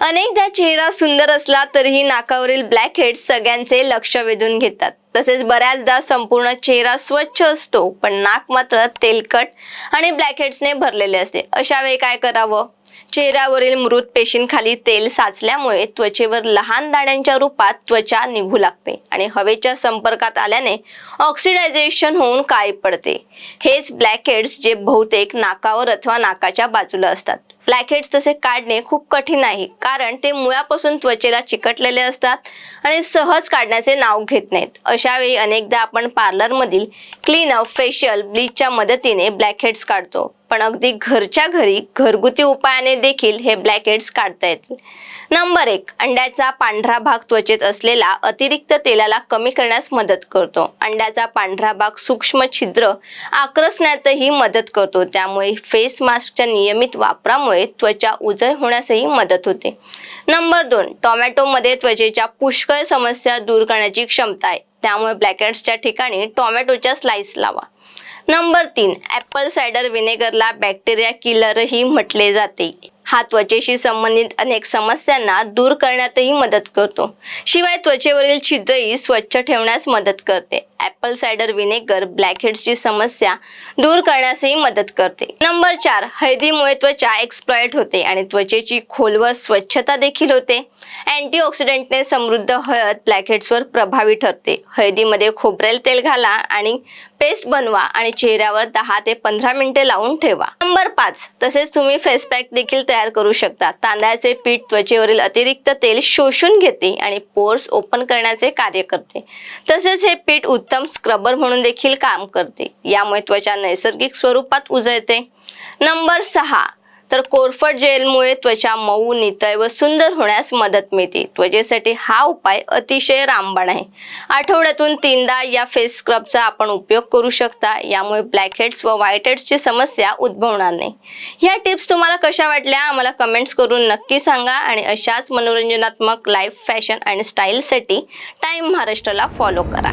अनेकदा चेहरा सुंदर असला तरीही नाकावरील ब्लॅक हेड्स सगळ्यांचे लक्ष वेधून घेतात. तसेच बऱ्याचदा संपूर्ण चेहरा स्वच्छ असतो पण नाक मात्र तेलकट आणि ब्लॅक हेड्सने भरलेले असते. अशा वेळी काय करावं? चेहऱ्यावरील मृत पेशींखाली तेल साचल्यामुळे त्वचेवर लहान दाण्यांच्या रूपात त्वचा निघू लागते आणि हवेच्या संपर्कात आल्याने ऑक्सिडायझेशन होऊन काय पडते? हेच ब्लॅकहेड्स जे बहुतेक नाकावर अथवा नाकाच्या बाजूला असतात. ब्लॅकहेड्स तसे काढणे खूप कठीण आहे. कारण ते मुळापासून त्वचेला चिकटलेले असतात आणि सहज काढण्याचे नाव घेत नाहीत. अशावेळी अनेकदा आपण पार्लरमधील क्लीन अप फेशियल ब्लीचच्या मदतीने ब्लॅकहेड्स काढतो. पण अगदी घरच्या घरी घरगुती उपायाने देखील हे ब्लॅकहेड्स काढता येतील. नंबर एक अंड्याचा पांढरा भाग त्वचेत असलेला अतिरिक्त तेलाला कमी करण्यास मदत करतो. अंड्याचा पांढरा भाग सूक्ष्म छिद्र आक्रसण्यातही मदत करतो. त्यामुळे फेस मास्कच्या नियमित वापरामुळे त्वचा उजळ होण्यासही मदत होते. नंबर दोन टोमॅटोमध्ये त्वचेच्या पुष्कळ समस्या दूर करण्याची क्षमता आहे. त्यामुळे ब्लॅकहेड्सच्या ठिकाणी टोमॅटोच्या स्लाइस लावा. नंबर तीन ॲपल सायडर व्हिनेगरला बॅक्टेरिया किलरही म्हटले जाते. हा त्वचेशी संबंधित अनेक समस्यांना दूर करण्यातही मदत करतो. शिवाय त्वचेवरील छिद्रही स्वच्छ ठेवण्यास मदत करते. ऍपल सायडर विनेगर ब्लॅकहेड्सची समस्या दूर करण्यासही मदत करते. नंबर चार हळदीमुळे त्वचा एक्सप्लॉइट होते आणि त्वचेची खोलवर स्वच्छता देखील होते. अँटीऑक्सिडंटने समृद्ध हळद ब्लॅकहेड्सवर प्रभावी ठरते. हळदीमध्ये खोबरेल तेल घाला आणि पेस्ट बनवा आणि चेहऱ्यावर दहा ते पंधरा मिनिटे लावून ठेवा. नंबर पाच तसेच तुम्ही फेस पॅक देखील तयार करू शकता. तांदळाचे पीठ त्वचेवरील अतिरिक्त तेल शोषून घेते आणि पोर्स ओपन करण्याचे कार्य करते. तसेच हे पीठ उत्तम स्क्रबर म्हणून देखील काम करते. यामुळे त्वचा नैसर्गिक स्वरूपात उजळते. नंबर सहा तर कोरफड जेलमुळे त्वचा मऊ नितळ व सुंदर होण्यास मदत मिळते. त्वचेसाठी हा उपाय अतिशय रामबाण आहे. आठवड्यातून तीनदा या फेस स्क्रबचा आपण उपयोग करू शकता. यामुळे ब्लॅकहेड्स व व्हाईटहेड्सची समस्या उद्भवणार नाही. ह्या टिप्स तुम्हाला कशा वाटल्या आम्हाला कमेंट्स करून नक्की सांगा आणि अशाच मनोरंजनात्मक लाईफ फॅशन आणि स्टाईलसाठी टाईम महाराष्ट्राला फॉलो करा.